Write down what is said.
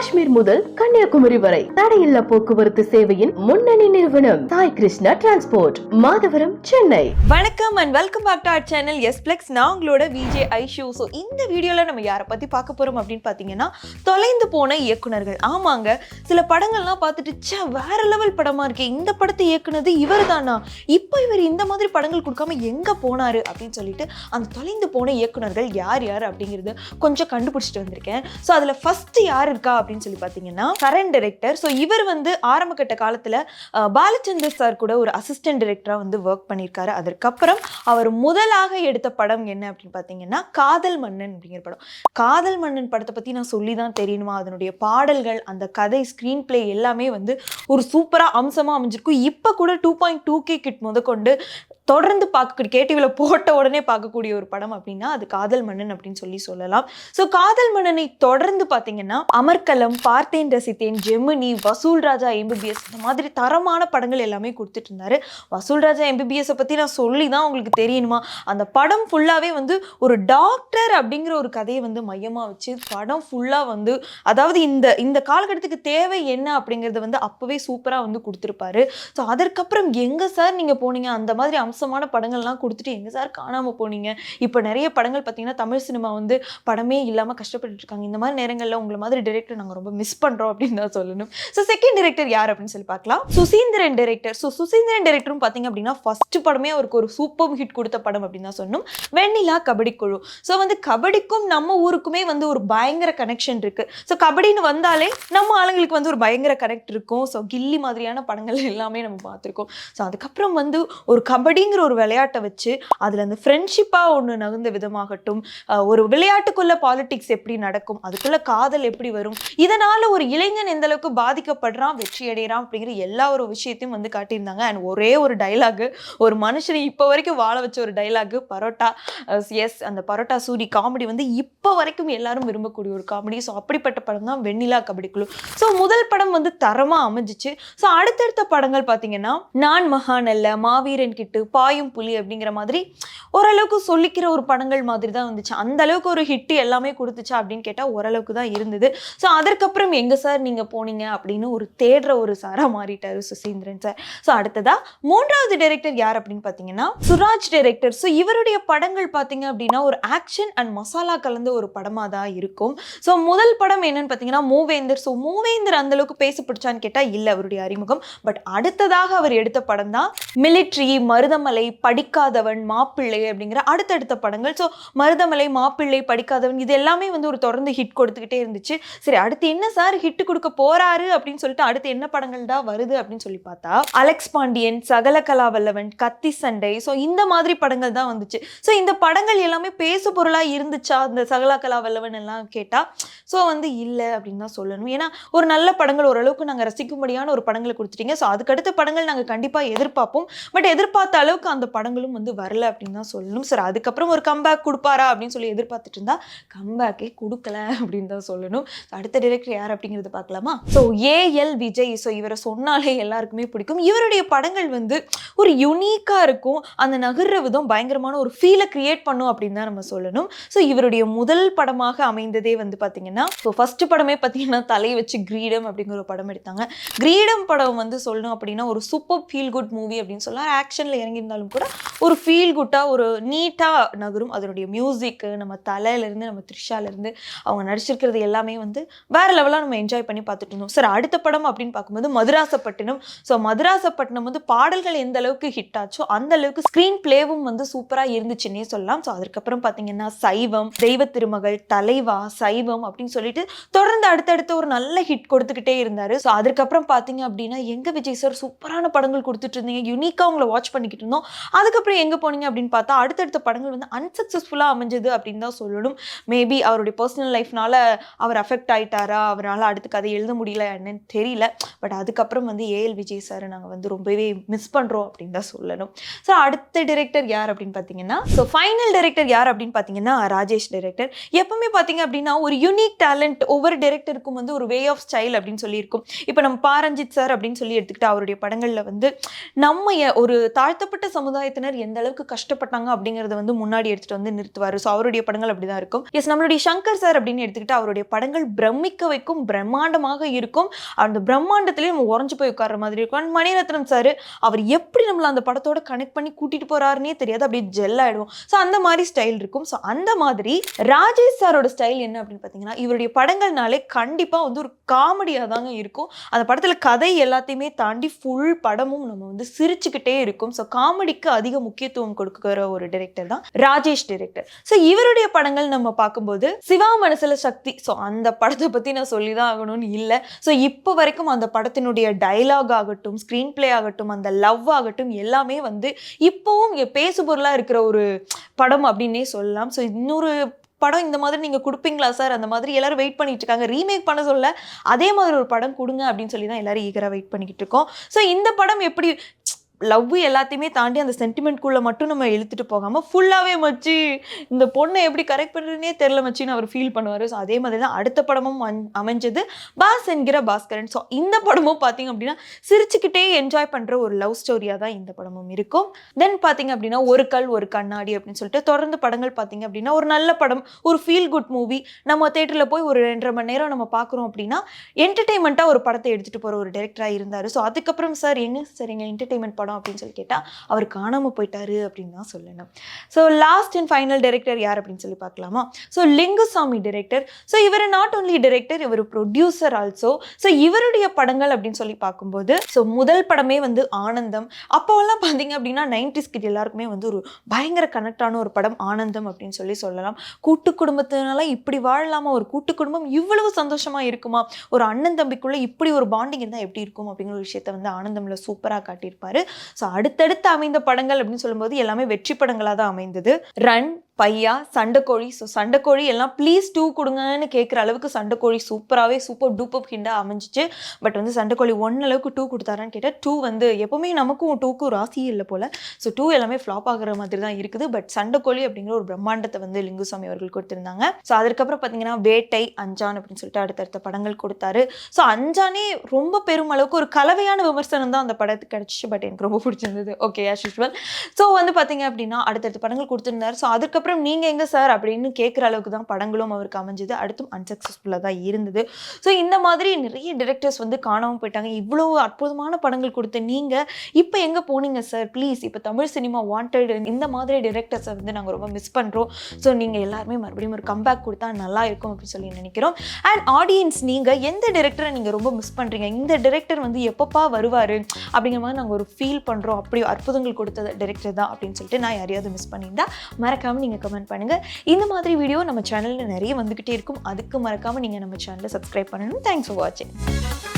காஷ்மீர் முதல் கன்னியாகுமரி வரை தடையில்லா போக்குவரத்து சேவையின் முன்னணி நிறுவனம் சாய் கிருஷ்ணா டிரான்ஸ்போர்ட் மாதவரம் சென்னை. வணக்கம் and welcome back to our channel S plex நான் உங்களோட விஜே ஐஷு. ஸோ இந்த வீடியோவில் நம்ம யாரை பற்றி பார்க்க போகிறோம் அப்படின்னு பார்த்தீங்கன்னா தொலைந்து போன இயக்குனர்கள் ஆமாங்க சில படங்கள்லாம் பார்த்துட்டு சே வேற லெவல் படமாக இருக்கே இந்த படத்தை இயக்குனது இவர் தானா இப்போ இவர் இந்த மாதிரி படங்கள் கொடுக்காம எங்கே போனாரு அப்படின்னு சொல்லிட்டு அந்த தொலைந்து போன இயக்குனர்கள் யார் யார் அப்படிங்கிறது கொஞ்சம் கண்டுபிடிச்சிட்டு வந்திருக்கேன். ஸோ அதில் ஃபஸ்ட்டு யார் இருக்கா அப்படின்னு சொல்லி பார்த்தீங்கன்னா கரண்ட் டைரக்டர் ஸோ இவர் வந்து ஆரம்பகட்ட காலத்தில் பாலச்சந்தர் சார் கூட ஒரு அசிஸ்டன்ட் டைரக்டராக வந்து ஒர்க் பண்ணியிருக்காரு. அதற்கப்புறம் அவர் முதலாக எடுத்த படம் என்ன அப்படின்னு பார்த்தீங்கன்னா காதல் மன்னன் அப்படிங்கிற படம். காதல் மன்னன் படத்தை பற்றி நான் சொல்லி தான் தெரியணுமா? அதனுடைய பாடல்கள் அந்த கதை ஸ்க்ரீன் ப்ளே எல்லாமே வந்து ஒரு சூப்பராக அம்சமாக அமைஞ்சிருக்கும். இப்போ கூட two point two K kid முதற்கொண்டு தொடர்ந்து பார்க்க கேடிவியில் போட்ட உடனே பார்க்கக்கூடிய ஒரு படம் அப்படின்னா அது காதல் மன்னன் அப்படின்னு சொல்லி சொல்லலாம். ஸோ காதல் மன்னனை தொடர்ந்து பார்த்தீங்கன்னா அமர்கலம் பார்த்தேன் ரசித்தேன் ஜெமினி வசூல் ராஜா எம்பிபிஎஸ் இந்த மாதிரி தரமான படங்கள் எல்லாமே கொடுத்துட்டு இருந்தாரு வசூல் ராஜா எம்பிபிஎஸை பற்றி நான் சொல்லி தான் உங்களுக்கு தெரியணுமா? அந்த படம் ஃபுல்லாகவே வந்து ஒரு டாக்டர் அப்படிங்கிற ஒரு கதையை வந்து மையமாக வச்சு படம் ஃபுல்லாக வந்து அதாவது இந்த இந்த காலகட்டத்துக்கு தேவை என்ன அப்படிங்கிறத வந்து அப்போவே சூப்பராக வந்து கொடுத்துருப்பாரு. ஸோ அதற்கப்புறம் எங்கே சார் நீங்கள் போனீங்க? அந்த மாதிரி மோசமான படங்கள்லாம் கொடுத்துட்டு எங்கே சார் காணாமல் போனீங்க? இப்போ நிறைய படங்கள் பார்த்தீங்கன்னா தமிழ் சினிமா வந்து படமே இல்லாமல் கஷ்டப்பட்டு இருக்காங்க. இந்த மாதிரி நேரங்களில் உங்களை மாதிரி டிரெக்டர் நாங்கள் ரொம்ப மிஸ் பண்ணுறோம் அப்படின்னு தான் சொல்லணும். ஸோ செகண்ட் டிரெக்டர் யார் அப்படின்னு சொல்லி பார்க்கலாம். சுசீந்திரன் டிரெக்டர் ஸோ சுசீந்திரன் டிரெக்டரும் பார்த்தீங்க அப்படின்னா ஃபர்ஸ்ட் படமே அவருக்கு ஒரு சூப்பர் ஹிட் கொடுத்த படம் அப்படின்னு தான் சொன்னோம் வெண்ணிலா கபடி குழு. ஸோ வந்து கபடிக்கும் நம்ம ஊருக்குமே வந்து ஒரு பயங்கர கனெக்ஷன் இருக்கு. ஸோ கபடின்னு வந்தாலே நம்ம ஆளுங்களுக்கு வந்து ஒரு பயங்கர கனெக்ட் இருக்கும். ஸோ கில்லி மாதிரியான படங்கள் எல்லாமே நம்ம பார்த்துருக்கோம். ஸோ அதுக்கப்புறம் வந்து ஒரு கபடி அப்படிங்கிற ஒரு விளையாட்டை வச்சு அதில் அந்த ஃப்ரெண்ட்ஷிப்பாக ஒன்று நகர்ந்த விதமாகட்டும் ஒரு விளையாட்டுக்குள்ளே பாலிடிக்ஸ் எப்படி நடக்கும் அதுக்குள்ளே காதல் எப்படி வரும் இதனால் ஒரு இளைஞன் எந்த அளவுக்கு பாதிக்கப்படுறான் வெற்றி அடைகிறான் அப்படிங்கிற எல்லா ஒரு விஷயத்தையும் வந்து காட்டியிருந்தாங்க. அண்ட் ஒரே ஒரு டைலாகு ஒரு மனுஷனை இப்போ வரைக்கும் வாழ வச்ச ஒரு டைலாகு பரோட்டா எஸ் அந்த பரோட்டா சூரி காமெடி வந்து இப்போ வரைக்கும் எல்லாரும் விரும்பக்கூடிய ஒரு காமெடி ஸோ அப்படிப்பட்ட படம் தான் வெண்ணிலா கபடிக்குழு ஸோ முதல் படம் வந்து தரமாக அமைஞ்சிச்சு. ஸோ அடுத்தடுத்த படங்கள் பார்த்தீங்கன்னா நான் மகான் அல்ல மாவீரன் கிட்டு பாயும் புலி அப்படிங்கிற மாதிரி ஓரளவுக்கு சொல்லிக்கிற ஒரு படங்கள் மாதிரி தான் வந்துச்சு. அந்த அளவுக்கு ஒரு ஹிட் எல்லாமே கொடுத்துச்சா அப்படின்னு கேட்டால் ஓரளவுக்கு தான் இருந்தது. ஸோ அதற்கப்புறம் எங்கே சார் நீங்கள் போனீங்க அப்படின்னு ஒரு தேடுற ஒரு சாராக மாறிட்டார் சுசீந்திரன் சார் ஸோ அடுத்ததாக மூன்றாவது டைரக்டர் யார் அப்படின்னு பார்த்தீங்கன்னா சுராஜ் டைரக்டர் ஸோ இவருடைய படங்கள் பார்த்தீங்க அப்படின்னா ஒரு ஆக்ஷன் அண்ட் மசாலா கலந்த ஒரு படமாக தான் இருக்கும். ஸோ முதல் படம் என்னன்னு பார்த்தீங்கன்னா மூவேந்தர். ஸோ மூவேந்தர் அந்தளவுக்கு பேச பிடிச்சான்னு கேட்டால் இல்லை அவருடைய அறிமுகம். பட் அடுத்ததாக அவர் எடுத்த படம் தான் மிலிட்ரி மருதமலை படிக்காதவன் மாப்பிள்ளை அப்படிங்கிற அடுத்தடுத்த படங்கள். ஸோ மருதமலை மாப்பிள்ளை படிக்காதவன் இது எல்லாமே வந்து ஒரு தொடர்ந்து ஹிட் கொடுத்துக்கிட்டே இருந்துச்சு. சரி அடுத்து என்ன சார் ஹிட் கொடுக்க போறாரு அப்படின்னு சொல்லிட்டு அடுத்து என்ன படங்கள் தான் வருது அப்படின்னு சொல்லி பார்த்தா அலெக்ஸ் பாண்டியன் சகல கலாவல்லவன் கத்தி சண்டை. ஸோ இந்த மாதிரி படங்கள் தான் வந்துச்சு. ஸோ இந்த படங்கள் எல்லாமே பேசு பொருளாக இருந்துச்சா? இந்த சகல கலாவல்லவன் எல்லாம் கேட்டா ஸோ வந்து இல்லை அப்படின்னு தான் சொல்லணும். ஏன்னா ஒரு நல்ல படங்கள் ஓரளவுக்கு நாங்கள் ரசிக்கும்படியான ஒரு படங்களை கொடுத்துட்டீங்க. ஸோ அதுக்கடுத்த படங்கள் நாங்கள் கண்டிப்பாக எதிர்பார்ப்போம். பட் எதிர்பார்த்த அளவுக்கு அந்த படங்களும் வந்து வரல அப்படின்னு தான் சொல்லணும். சார் அதுக்கப்புறம் ஒரு கம்பேக் கொடுப்பாரா அப்படின்னு சொல்லி எதிர்பார்த்துட்டு இருந்தா கம்பேக்கே கொடுக்கல அப்படின்னு தான் சொல்லணும். அடுத்த டைரக்டர் யார் அப்படிங்கறத பார்க்கலாமா? So AL Vijay. ஸோ இவரை சொன்னாலே எல்லாருக்குமே பிடிக்கும். இவருடைய படங்கள் வந்து ஒரு யுனீக்காக இருக்கும். அந்த நகர்ற விதம் பயங்கரமான ஒரு ஃபீலை கிரியேட் பண்ணும் அப்படின்னு தான் நம்ம சொல்லணும். ஸோ இவருடைய முதல் படமாக அமைந்ததே வந்து பார்த்தீங்கன்னா ஸோ ஃபர்ஸ்ட் படமே பார்த்தீங்கன்னா தலை வச்சு கிரீடம் அப்படிங்கிற ஒரு படம் எடுத்தாங்க. கிரீடம் படம் வந்து சொல்லணும் அப்படின்னா ஒரு சூப்பர் ஃபீல் குட் மூவி அப்படின்னு சொல்லலாம். ஆக்ஷனில் இருந்தாலும் கூட ஒரு ஃபீல் குட்டாக ஒரு நீட்டாக நகரும். அதனுடைய மியூசிக்கு நம்ம தலையிலேருந்து நம்ம த்ரிஷாலேருந்து அவங்க நடிச்சிருக்கிறது எல்லாமே வந்து வேற லெவலாக நம்ம என்ஜாய் பண்ணி பார்த்துட்டு இருந்தோம். சார் அடுத்த படம் அப்படின்னு பார்க்கும்போது மதுராசப்பட்டினம். ஸோ மதுராசப்பட்டினம் வந்து பாடல்கள் எந்த அளவுக்கு ஹிட் ஆச்சோ அந்த அளவுக்கு ஸ்க்ரீன் பிளேவும் வந்து சூப்பராக இருந்துச்சுன்னே சொல்லலாம். ஸோ அதுக்கப்புறம் பார்த்தீங்கன்னா சைவம் தெய்வ திருமகள் தலைவா சைவம் அப்படின்னு சொல்லிட்டு தொடர்ந்து அடுத்தடுத்து ஒரு நல்ல ஹிட் கொடுத்துக்கிட்டே இருந்தார். ஸோ அதுக்கப்புறம் பார்த்தீங்க அப்படின்னா எங்கள் விஜய் சார் சூப்பரான படங்கள் கொடுத்துட்டு இருந்தீங்க. யூனிக்காக உங்களை வாட்ச் பண்ணிக்கிட்டு இருந்தோம். அதுக்கப்புறம் எங்கே போனீங்க அப்படின்னு பார்த்தா அடுத்தடுத்த படங்கள் வந்து அன்சக்சஸ்ஃபுல்லாக அமைஞ்சது அப்படின்னு தான் சொல்லணும். மேபி அவருடைய பர்சனல் லைஃப்னால அவர் அஃபெக்ட் ஆகிட்டாரா அவரால் அடுத்து கதை எழுத முடியல என்னன்னு தெரியல. பட் அதுக்கப்புறம் வந்து ஏஎல் விஜய் சார் நாங்கள் வந்து ரொம்பவே மிஸ் பண்ணுறோம் அப்படின்னு தான் சொல்லணும். ஸோ அடுத்த டிரெக்டர் யார் அப்படின்னு பார்த்தீங்கன்னா ஸோ ஃபைனல் டிரெக்டர் யார் அப்படின்னு பார்த்தீங்கன்னா ராஜேஷ் டிரெக்டர் எப்பவுமே பார்த்தீங்க அப்படின்னா ஒரு யூனிக் டேலண்ட் ஒவ்வொரு டைரக்டருக்கும் வந்து ஒரு வே ஆஃப் ஸ்டைல் அப்படின்னு சொல்லியிருக்கும். இப்போ நம்ம பாரஞ்சித் சார் அப்படின்னு சொல்லி எடுத்துக்கிட்டு அவருடைய படங்களில் வந்து நம்ம ஒரு தாழ்த்தப்பட்ட தாழ்த்தப்பட்ட சமுதாயத்தினர் எந்த அளவுக்கு கஷ்டப்பட்டாங்க அப்படிங்கறத வந்து முன்னாடி எடுத்துட்டு வந்து நிறுத்துவாரு. ஸோ அவருடைய படங்கள் அப்படிதான் இருக்கும். எஸ் நம்மளுடைய சங்கர் சார் அப்படின்னு எடுத்துக்கிட்டு அவருடைய படங்கள் பிரமிக்க வைக்கும் பிரம்மாண்டமாக இருக்கும். அந்த பிரம்மாண்டத்திலேயே நம்ம உறைஞ்சு போய் உட்கார்ற மாதிரி இருக்கும். அண்ட் மணிரத்னம் சார் அவர் எப்படி நம்மள அந்த படத்தோட கனெக்ட் பண்ணி கூட்டிட்டு போறாருன்னே தெரியாது. அப்படியே ஜெல் ஆயிடுவோம். ஸோ அந்த மாதிரி ஸ்டைல் இருக்கும். ஸோ அந்த மாதிரி ராஜேஷ் சாரோட ஸ்டைல் என்ன அப்படின்னு பார்த்தீங்கன்னா இவருடைய படங்கள்னாலே கண்டிப்பாக வந்து ஒரு காமெடியாக தாங்க இருக்கும். அந்த படத்தில் கதை எல்லாத்தையுமே தாண்டி ஃபுல் படமும் நம்ம வந்து சிரிச்சுக்கிட்டே இருக்கும். ஸோ காமெடிக்கு அதிக முக்கியத்துவம் கொடுக்குற ஒரு டைரக்டர் தான் ராஜேஷ் டைரக்டர் ஸோ இவருடைய படங்கள் நம்ம பார்க்கும்போது சிவா மனசுல சக்தி. ஸோ அந்த படத்தை பற்றி நான் சொல்லி தான் ஆகணும்னு இல்லை. ஸோ இப்போ வரைக்கும் அந்த படத்தினுடைய டைலாக் ஆகட்டும் ஸ்க்ரீன் பிளே ஆகட்டும் அந்த லவ் ஆகட்டும் எல்லாமே வந்து இப்போவும் பேசுபொருளாக இருக்கிற ஒரு படம் அப்படின்னே சொல்லலாம். ஸோ இன்னொரு படம் இந்த மாதிரி நீங்கள் கொடுப்பீங்களா சார் அந்த மாதிரி எல்லாரும் வெயிட் பண்ணிட்டு இருக்காங்க. ரீமேக் பண்ண சொல்ல அதே மாதிரி ஒரு படம் கொடுங்க அப்படின்னு சொல்லி தான் எல்லாரும் ஈகராக வெயிட் பண்ணிக்கிட்டு இருக்கோம். ஸோ இந்த படம் எப்படி லவ் எல்லாத்தையுமே தாண்டி அந்த சென்டிமெண்ட்குள்ளே மட்டும் நம்ம இழுத்துட்டு போகாமல் ஃபுல்லாகவே மச்சி இந்த பொண்ணை எப்படி கரெக்ட் பண்ணுறதுனே தெரில மச்சின்னு அவர் ஃபீல் பண்ணுவார். ஸோ அதே மாதிரி தான் அடுத்த படமும் அமைஞ்சது பாஸ் என்கிற பாஸ்கரன். ஸோ இந்த படமும் பார்த்தீங்க அப்படின்னா சிரிச்சுக்கிட்டே என்ஜாய் பண்ணுற ஒரு லவ் ஸ்டோரியாக தான் இந்த படமும் இருக்கும். தென் பார்த்தீங்க அப்படின்னா ஒரு கல் ஒரு கண்ணாடி அப்படின்னு சொல்லிட்டு தொடர்ந்து படங்கள் பார்த்தீங்க அப்படின்னா ஒரு நல்ல படம் ஒரு ஃபீல் குட் மூவி நம்ம தேட்டரில் போய் ஒரு ரெண்டரை மணி நேரம் நம்ம பார்க்குறோம் அப்படின்னா என்டர்டெயின்மெண்ட்டாக ஒரு படத்தை எடுத்துகிட்டு போகிற ஒரு டேரக்டராக இருந்தார். ஸோ அதுக்கப்புறம் சார் எங்க சார் எங்கள் என்டர்டெயின்மெண்ட் படம் அப்படின்னு சொல்லி கேட்டால் அவர் காணாமல் போயிட்டாரு அப்படின்னு தான் சொல்லணும். So last and final director யார் அப்படின்னு சொல்லி பார்க்கலாமா? ஸோ லிங்குசாமி டைரக்டர் ஸோ இவர் நாட் ஓன்லி டைரக்டர் இவர் ப்ரொடியூசர் ஆல்சோ ஸோ இவருடைய படங்கள் அப்படின்னு சொல்லி பார்க்கும்போது ஸோ முதல் படமே வந்து ஆனந்தம். அப்போவெல்லாம் பார்த்தீங்க அப்படின்னா நைன்டிஸ் எல்லாருக்குமே வந்து ஒரு பயங்கர கனெக்டான ஒரு படம் ஆனந்தம் அப்படின்னு சொல்லி சொல்லலாம். கூட்டு குடும்பத்தினால இப்படி வாழலாமா? ஒரு கூட்டு குடும்பம் இவ்வளவு சந்தோஷமா இருக்குமா? ஒரு அண்ணன் தம்பிக்குள்ள இப்படி ஒரு பாண்டிங் இருந்தால் எப்படி இருக்கும்? அப்படிங்கிற ஒரு விஷயத்த வந்து ஆனந்தம்ல சூப்பராக காட்டியிருப்பாரு. ஸோ அடுத்தடுத்து அமைந்த படங்கள் அப்படின்னு சொல்லும்போது எல்லாமே வெற்றி படங்களாக தான் அமைந்தது. ரன் பையா சண்டைக்கோழி? ஸோ சண்டைக்கோழி எல்லாம் ப்ளீஸ் டூ கொடுங்கன்னு கேட்குற அளவுக்கு சண்டைக்கோழி சூப்பராகவே சூப்பர் டூப்பப் ஹிண்டாக அமைஞ்சிச்சு. பட் வந்து சண்டைக்கோழி ஒன் அளவுக்கு டூ கொடுத்தாரான்னு கேட்டால் டூ வந்து எப்போவுமே நமக்கும் டூக்கும் ராசி இல்லை போல். ஸோ டூ எல்லாமே ஃப்ளாப் ஆகிற மாதிரி தான் இருக்குது. பட் சண்டைக்கோழி அப்படிங்கிற ஒரு பிரம்மாண்டத்தை வந்து லிங்குசாமி அவர்கள் கொடுத்துருந்தாங்க. ஸோ அதுக்கப்புறம் பார்த்தீங்கன்னா வேட்டை அஞ்சான் அப்படின்னு சொல்லிட்டு அடுத்தடுத்த படங்கள் கொடுத்தாரு. ஸோ அஞ்சானே ரொம்ப பெரும் அளவுக்கு ஒரு கலவையான விமர்சனம் தான் அந்த படத்துக்கு கிடச்சிச்சு. பட் எனக்கு ரொம்ப பிடிச்சிருந்தது. ஓகே ஆஸ் யூஸ்வல் ஸோ வந்து பார்த்தீங்க அப்படின்னா அடுத்தடுத்த படங்கள் கொடுத்துருந்தாரு. ஸோ அதுக்கப்புறம் நீங்கள் எங்கே சார் அப்படின்னு கேட்குற அளவுக்கு தான் படங்களும் அவருக்கு அமைஞ்சது. அடுத்தும் அன்சக்ஸஸ்ஃபுல்லாக தான் இருந்தது. ஸோ இந்த மாதிரி நிறைய டிரெக்டர்ஸ் வந்து காணாமல் போயிட்டாங்க. இவ்வளோ அற்புதமான படங்கள் கொடுத்து நீங்கள் இப்போ எங்கே போனீங்க சார்? ப்ளீஸ் இப்போ தமிழ் சினிமா வாண்டட் இந்த மாதிரி டிரெக்டர்ஸை வந்து நாங்கள் ரொம்ப மிஸ் பண்ணுறோம் ஸோ நீங்கள் எல்லாருமே மறுபடியும் ஒரு கம்பேக் கொடுத்தா நல்லா இருக்கும் அப்படின்னு சொல்லி நினைக்கிறோம். அண்ட் ஆடியன்ஸ் நீங்கள் எந்த டிரெக்டரை நீங்கள் ரொம்ப மிஸ் பண்ணுறீங்க இந்த டிரெக்டர் வந்து எப்பப்பா வருவார்? அப்படிங்கிற மாதிரி நாங்கள் ஒரு ஃபீல் பண்ணுறோம் அப்படி அற்புதங்கள் கொடுத்த டிரெக்டர் தான் அப்படின்னு சொல்லிட்டு நான் யாரையாவது மிஸ் பண்ணியிருந்தா மறக்காமல் நீங்கள் நீங்கள் கமெண்ட் பண்ணுங்கள் இந்த மாதிரி வீடியோ நம்ம சேனலில் நிறைய வந்துக்கிட்டே இருக்கும். அதுக்கு மறக்காமல் நீங்கள் நம்ம சேனலை சப்ஸ்கிரைப் பண்ணணும். தேங்க்ஸ் ஃபார் வாட்சிங்